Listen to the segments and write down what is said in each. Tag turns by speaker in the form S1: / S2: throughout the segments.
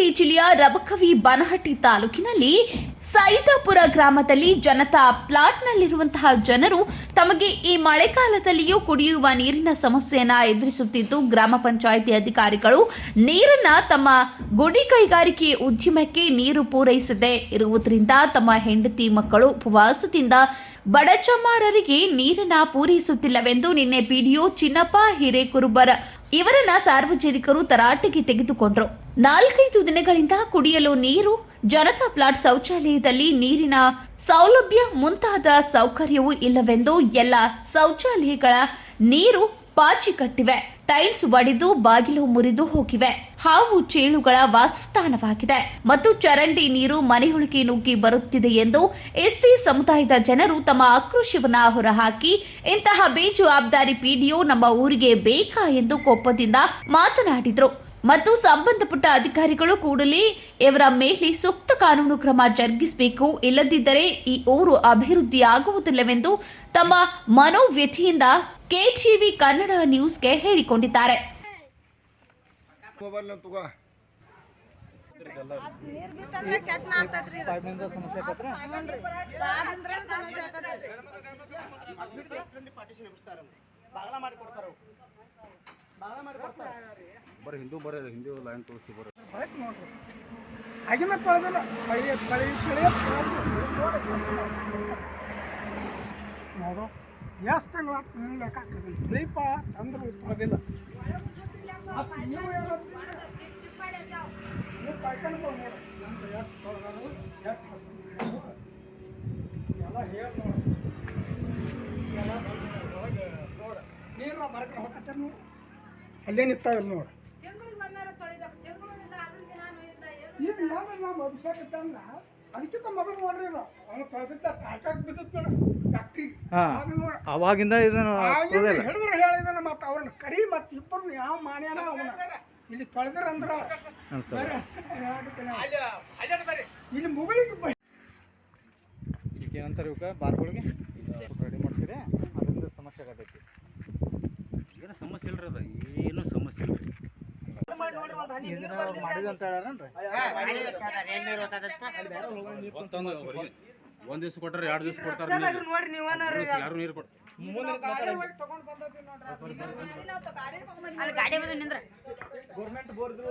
S1: ಬಾಗಲಕೋಟೆ ಜಿಲ್ಲೆಯ ರಬಕವಿ ಬನಹಟ್ಟಿ ತಾಲೂಕಿನಲ್ಲಿ ಸೈದಾಪುರ ಗ್ರಾಮದಲ್ಲಿ ಜನತಾ ಪ್ಲಾಟ್ನಲ್ಲಿರುವಂತಹ ಜನರು ತಮಗೆ ಈ ಮಳೆಗಾಲದಲ್ಲಿಯೂ ಕುಡಿಯುವ ನೀರಿನ ಸಮಸ್ಯೆಯನ್ನ ಎದುರಿಸುತ್ತಿದ್ದು ಗ್ರಾಮ ಪಂಚಾಯಿತಿ ಅಧಿಕಾರಿಗಳು ನೀರನ್ನ ತಮ್ಮ ಗುಡಿ ಕೈಗಾರಿಕೆ ಉದ್ಯಮಕ್ಕೆ ನೀರು ಪೂರೈಸದೆ ಇರುವುದರಿಂದ ತಮ್ಮ ಹೆಂಡತಿ ಮಕ್ಕಳು ಉಪವಾಸದಿಂದ ಬಡಚಮಾರರಿಗೆ ನೀರನ್ನ ಪೂರೈಸುತ್ತಿಲ್ಲವೆಂದು ನಿನ್ನೆ ಪಿಡಿಒ ಚಿನ್ನಪ್ಪ ಹಿರೇಕುರುಬರ್ ಇವರನ್ನ ಸಾರ್ವಜನಿಕರು ತರಾಟೆಗೆ ತೆಗೆದುಕೊಂಡ್ರು. ನಾಲ್ಕೈದು ದಿನಗಳಿಂದ ಕುಡಿಯಲು ನೀರು, ಜನತಾ ಪ್ಲಾಟ್ ಶೌಚಾಲಯದಲ್ಲಿ ನೀರಿನ ಸೌಲಭ್ಯ ಮುಂತಾದ ಸೌಕರ್ಯವೂ ಇಲ್ಲವೆಂದು ಎಲ್ಲ ಶೌಚಾಲಯಗಳ ನೀರು ಪಾಚಿ ಕಟ್ಟಿವೆ. ಟೈಲ್ಸ್ ಒಡೆದು, ಬಾಗಿಲು ಮುರಿದು ಹೋಗಿವೆ. ಹಾವು ಚೇಳುಗಳ ವಾಸಸ್ಥಾನವಾಗಿದೆ. ಮತ್ತು ಚರಂಡಿ ನೀರು ಮನೆಯೊಳಗೆ ನುಗ್ಗಿ ಬರುತ್ತಿದೆ ಎಂದು ಎಸ್ಸಿ ಸಮುದಾಯದ ಜನರು ತಮ್ಮ ಆಕ್ರೋಶವನ್ನ ಹೊರಹಾಕಿ, ಇಂತಹ ಬೇಜವಾಬ್ದಾರಿ ಪಿಡಿಒ ನಮ್ಮ ಊರಿಗೆ ಬೇಕಾ ಎಂದು ಕೋಪದಿಂದ ಮಾತನಾಡಿದ್ರು. ಮತ್ತು ಸಂಬಂಧಪಟ್ಟ ಅಧಿಕಾರಿಗಳು ಕೂಡಲೇ ಇವರ ಮೇಲೆ ಸೂಕ್ತ ಕಾನೂನು ಕ್ರಮ ಜರುಗಿಸಬೇಕು. ಇಲ್ಲದಿದ್ದರೆ ಈ ಊರು ಅಭಿವೃದ್ಧಿಯಾಗುವುದಿಲ್ಲವೆಂದು ತಮ್ಮ ಮನೋವ್ಯಥಿಯಿಂದ ಕೆಜಿವಿ ಕನ್ನಡ ನ್ಯೂಸ್ಗೆ ಹೇಳಿಕೊಂಡಿದ್ದಾರೆ.
S2: ಸಮಸ್ಯೆ
S3: ಬರ್ರಿ ಹಿಂದೂ ಬರ್ರಿ ಹಿಂದೂ ಲೈನ್ ತೋರಿಸ್ತೀವಿ ಬರ್ರಿ
S2: ಬೈಕ್ ನೋಡ್ರಿ. ಆಗಿನ ತೊಳೆದಿಲ್ಲ. ಮಳೆ ಮಳಿ ಚಳಿ ನೋಡು. ಎಷ್ಟು ತಿಂಗಳ ಲೆಕ್ಕ ಹಾಕಿದ್ದೀನಿ ದೀಪ ತಂದ್ರು ತೊಳೆದಿಲ್ಲ. ಮತ್ತು ನೀವು ಏನಂತೀರಿ? ನೀವು ಕಾಯ್ಕೊಂಡು ನೋಡಿ. ಎಷ್ಟು ತೊಳೆದರು ಎಷ್ಟು. ಎಲ್ಲ ಹೇಳಿ ನೋಡು. ಎಲ್ಲ ಒಳಗೆ ನೋಡು. ನೀರ ಬರ್ಕೊಂಡು ಹೋಗ್ತಾರೆ ನೋಡಿ ಅಲ್ಲೇ ನಿಂತಾವಿಲ್ಲ ನೋಡಿ. ಈಗ ಯಾವಾಗ ನಮ್ಮ ಅಭಿಷೇಕ ಇದ್ದಂಗ ಅದಕ್ಕಿಂತ ಮೊದಲು ನೋಡ್ರಿ ಅವನು ತೊಳೆದಿದ್ದ ಬಿದ್ದತ್ ನೋಡಿ. ಫ್ಯಾಕ್ಟ್ರಿ ಆಗ ನೋಡು.
S4: ಅವಾಗಿಂದ ಇದನ್ನು
S2: ಆಗಿಂದ ಹಿಡಿದ್ರೆ ಹೇಳಿದಾನ ಮತ್ತೆ ಅವ್ರನ್ನ ಕರಿ ಮತ್ತೆ ಇಬ್ಬರು ಯಾವ ಮಾಡ್ಯಾನ ಅವನ? ಇಲ್ಲಿ ತೊಳೆದ್ರ ಅಂದ್ರ ಇಲ್ಲಿ ಮುಗಳಿಗೆ ಬ-
S4: ಏನಂತಾರೆ ಇವಕ್ಕೆ ಬಾರ್ಗಳಿಗೆ? ರೆಡಿ ಮಾಡ್ತೀರಿ. ಅದರಿಂದ ಸಮಸ್ಯೆ ಆಗತೈತಿ.
S3: ಏನು ಸಮಸ್ಯೆ ಇಲ್ರಿ ಅದು? ಏನು ಸಮಸ್ಯೆ ಹೊರಗೆ ಒಂದ್ ದಿವ್ಸ ಕೊಟ್ಟಾರ ಎರಡು ದಿವಸ ಕೊಡ್ತಾರ ಯಾರು ನೀರು
S4: ಗೌರ್ಮೆಂಟ್ ಬೋರ್ದು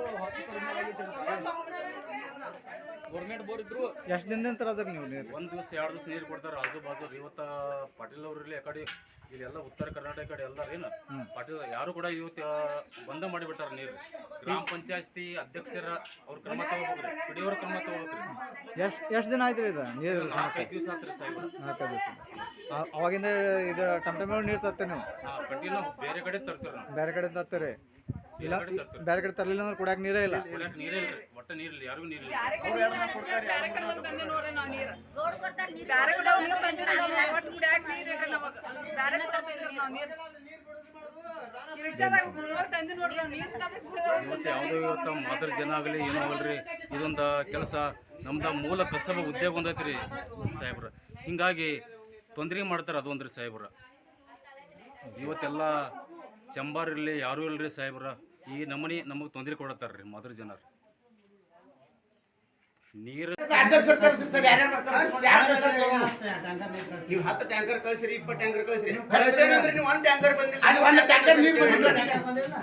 S3: ಗೌರ್ಮೆಂಟ್ ಬೋರ್ ಇದ್ರು
S4: ಎಷ್ಟು ದಿನದಿಂದ ನೀವು ನೀರು
S3: ಒಂದ್ ದಿವಸ ಎರಡು ದಿವಸ ನೀರು ಕೊಡ್ತಾರ. ಆಜು ಬಾಜು ಇವತ್ತ ಪಾಟೀಲ್ ಅವ್ರು ಇರ್ಲಿ ಆ ಕಡೆ ಇಲ್ಲಿ ಎಲ್ಲ ಉತ್ತರ ಕರ್ನಾಟಕ ಕಡೆ ಎಲ್ಲ ಏನು ಪಾಟೀಲ್ ಯಾರು ಕೂಡ ಇವತ್ತು ಬಂದ ಮಾಡಿಬಿಟ್ಟಾರ ನೀರು. ಗ್ರಾಮ ಪಂಚಾಯತಿ ಅಧ್ಯಕ್ಷರ ಅವ್ರ ಕ್ರಮ ತಗೋಬೇಕ್ರಿ. ಕುಡಿಯೋರ ಕ್ರಮ ತಗೋಬೇಕ್ರಿ.
S4: ಎಷ್ಟು ಎಷ್ಟು ದಿನ ಆಯ್ತು ರೀ ಇದು? ನೀರು
S3: ಐದು ದಿವಸ ಆತ್ರಿ
S4: ಸಾಹೇಬ್ ದಿವಸ. ಅವಾಗಿಂದ ಇದು ಟೈಮ್ ನೀರು ತರ್ತೇವೆ ನೀವು?
S3: ಬೇರೆ ಕಡೆ ತರ್ತೀವಿ ನಾವು.
S4: ಬೇರೆ ಕಡೆ ತರ್ತೀರಿ? ಇಲ್ಲ
S3: ಕಡೆ ತರ್ತೀವಿ.
S4: ಬೇರೆ ಕಡೆ ತರಲಿಲ್ಲ ಅಂದ್ರೆ ಕುಡಿಯಕ್ಕೆ ನೀರೇ ಇಲ್ಲ?
S3: ಕುಡಿಯಕ್ ನೀರೇ ಇಲ್ರಿ ಒಟ್ಟ ನೀರಿಲ್ಲ ಯಾರಿಗೂ ನೀರಿಲ್ಲ ಇವತ್ತು ಯಾವುದೋ ಇವತ್ತು ಮಾದರಿ ಜನ ಆಗಲಿ ಏನೋ ಆಗಲ್ರಿ ಇದೊಂದು ಕೆಲಸ. ನಮ್ದ ಮೂಲ ಕಸಬ ಉದ್ಯೋಗ ಒಂದೈತ್ರಿ ಸಾಹೇಬ್ರ. ಹಿಂಗಾಗಿ ತೊಂದರೆ ಮಾಡ್ತಾರೆ ಅದೊಂದ್ರಿ ಸಾಹೇಬ್ರ. ಇವತ್ತೆಲ್ಲ ಚಂಬಾರ್ ಇರಲಿ ಯಾರೂ ಇಲ್ರಿ ಸಾಹೇಬ್ರ. ಈ ನಮನಿ ನಮಗೆ ತೊಂದರೆ ಕೊಡತ್ತಾರ್ರಿ ಮಾದರಿ ಜನರು. ನೀರು
S5: ನೀವು ಹತ್ತು ಟ್ಯಾಂಕರ್ ಕಳಿಸ್ರಿ ಇಪ್ಪತ್ತು ಟ್ಯಾಂಕರ್ ಕಳಿಸ್ರಿ. ಕಳಿಸ್ರಿ ಅಂದ್ರೆ ನೀವು ಒಂದು ಟ್ಯಾಂಕರ್ ಬಂದಿಲ್ಲ.
S6: ಅದು ಒಂದು ಟ್ಯಾಂಕರ್ ನೀರು ಬಂದಿಲ್ಲ.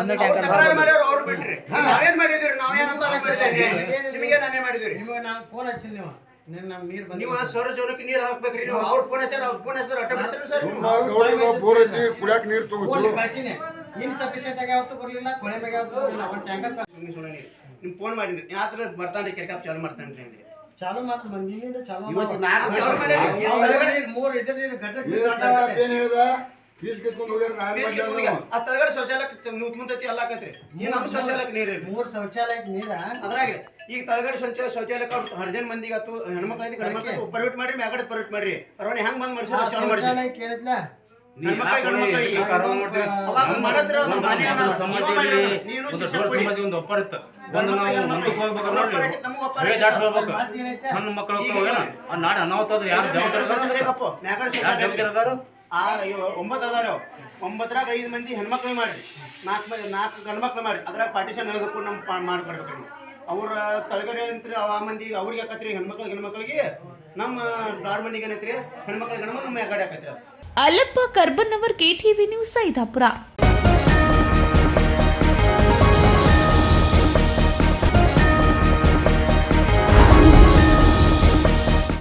S4: ಒಂದು ಟ್ಯಾಂಕರ್
S5: ಮಾಡ್ಯಾರ ಅವ್ರು ಬಿಟ್ರಿ ನಾವೇನ್ ಮಾಡಿದ್ರಿ ನಾವೇನಂತ ನಿಮಗೆ ನಾನೇ ಮಾಡಿದ್ರಿ
S6: ನಿಮಗೆ ನಾನು ಫೋನ್ ಹಚ್ಚಿಲ್ಲ ನೀವು.
S5: ನೀವು ಆ ಸೌರ ಜೋನಕ್ಕೆ ನೀರು ಹಾಕ್ಬೇಕ್ರಿ ನೀವು. ಅವ್ರ ಫೋನ್ ಹಚ್ಚಾರ ಅವ್ರ ಫೋನ್ ಹಚ್ಚಾರ ಅಟ್ಟ ಮಾಡ್ತೀರಿ ಸರ್
S3: ಬೋರ್ ಐತಿ ಕುಡಿಯಾಕ ನೀರು
S6: ಇನ್ಸಫಿಷಿಯಂಟ್ ಆಗಿ ಯಾವತ್ತೂ ಬರಲಿಲ್ಲ ಕೊಳೆ ಮ್ಯಾಗ ಯಾವತ್ತೂ ಬರಲಿಲ್ಲ ಒಂದು ಟ್ಯಾಂಕರ್
S5: ನಿಮ್ಗೆ ನೀರು. ನಿಮ್ ಫೋನ್ ಮಾಡಿದ್ರಿ. ಯಾತ್ರ ಬರ್ತಾನ್ರಿ ಕೆರ್ಕಾಪ್ ಚಾಲು ಮಾಡ್ತಾನ್ರಿ ಅಂದ್ರಿ.
S6: ಚಾಲು ಮಾತು ಮಂದಿನಿಂದ ಚಾಲು
S5: ಇವತ್ತು. ನಾಲ್ಕು
S6: ಮೂರು ಗಟ್ಟ.
S3: ಫೀಸ್ ಕಿತ್ಕೊಂಡು ಹೋಗ್ಯಾರ
S5: ಬೀಸ್ ಆ ತಳಗಡೆ ಶೌಚಾಲಯಕ್ಕೆ ಮುಂತೈತಿ ಅಲ್ಲಾಕತ್ರಿ ಈ ನಮ್ಮ ಶೌಚಾಲಯಕ್ಕೆ ನೀರು ಇಲ್ರಿ.
S6: ಮೂರು ಶೌಚಾಲಯಕ್ಕೆ ನೀರ?
S5: ಅದ್ರಾಗ ಈಗ ತಳಗಡೆ ಶೌಚಾಲಯ ಶೌಚಾಲಯಕ್ಕೆ ಹರ್ಜನ್ ಮಂದಿಗೆ ಆತು ಹೆಣ್ಮಕ್ಳಿಗೆ ಪರ್ಮಿಟ್ ಮಾಡ್ರಿ ಮ್ಯಾಗಡೆ ಪರ್ಮಿಟ್ ಮಾಡ್ರಿ. ಅರವಣೆ ಹೆಂಗ್ ಬಂದ್ ಮಾಡ್ಸಿರ ಚಾಲು ಮಾಡ್ಸಿ.
S6: ಶೌಚಾಲಯಕ್ಕೆ ಏನೈತ್ಲ?
S3: ಒಂದು ಸಮಾಜ ಇರಲಿ. ಒಂದು ಡೋರ್ ಸಮಾಜ ಒಂದು ಒಪ್ಪರ್ ಇತ್ತು ಒಂದು ನಾವು ಮುಂದಕ್ಕೆ ಹೋಗ್ಬೇಕು ನೋಡ್ರಿ. ಹಳೆ ದಾಟ್ ಹೋಗ್ಬೇಕು. ಸಣ್ಣ ಮಕ್ಕಳು ಹೋಗ್ತಾವ ಏನು ಆ ನಾಡು ಅನಾಹುತ ಆದ್ರೆ ಯಾರು ಜವಾಬ್ದಾರಿ? ಯಾರು ಜವಾಬ್ದಾರಿ ಅದಾರು?
S5: ಆ ಇವ್- ಒಂಬತ್ತು ಅದಾರ? ಒಂಬತ್ತರಾಗ ಐದು ಮಂದಿ ಹೆಣ್ಮಕ್ಳು ಮಾಡಿರಿ. ನಾಲ್ಕು ಮಂದಿ, ನಾಲ್ಕು ಗಂಡ್ಮಕ್ಳು ಮಾಡಿ ಅದ್ರಾಗ ಪಾರ್ಟಿಷನ್ ಹೇಳೋದಕ್ಕೂ ನಮ್ಮ ಪಾ ಮಾಡ್ಕೊಡ್ಬೇಕ್ರಿ ಅವ್ರ ತಳಗಡೆ ಅಂತ್ರಿ, ಆ ಮಂದಿ ಅವ್ರಿಗೆ ಹಾಕತ್ರಿ, ಹೆಣ್ಮಕ್ಳು ಗಂಡ್ಮಕ್ಳಿಗೆ. ನಮ್ಮ ಡಾರ್ ಮಂದಿಗೆ ಏನೈತ್ರಿ, ಹೆಣ್ಮಕ್ಳು ಗಂಡ್ಮಕ್ಳು ನಮ್ಮ ಮ್ಯಾಗಡೆ ಹಾಕತ್ರಿ ಕರ್ಬನ್
S1: ಅವರ್ ಕೆ ಟಿವಿ ನ್ಯೂಸ್ ಸೈದಾಪುರ.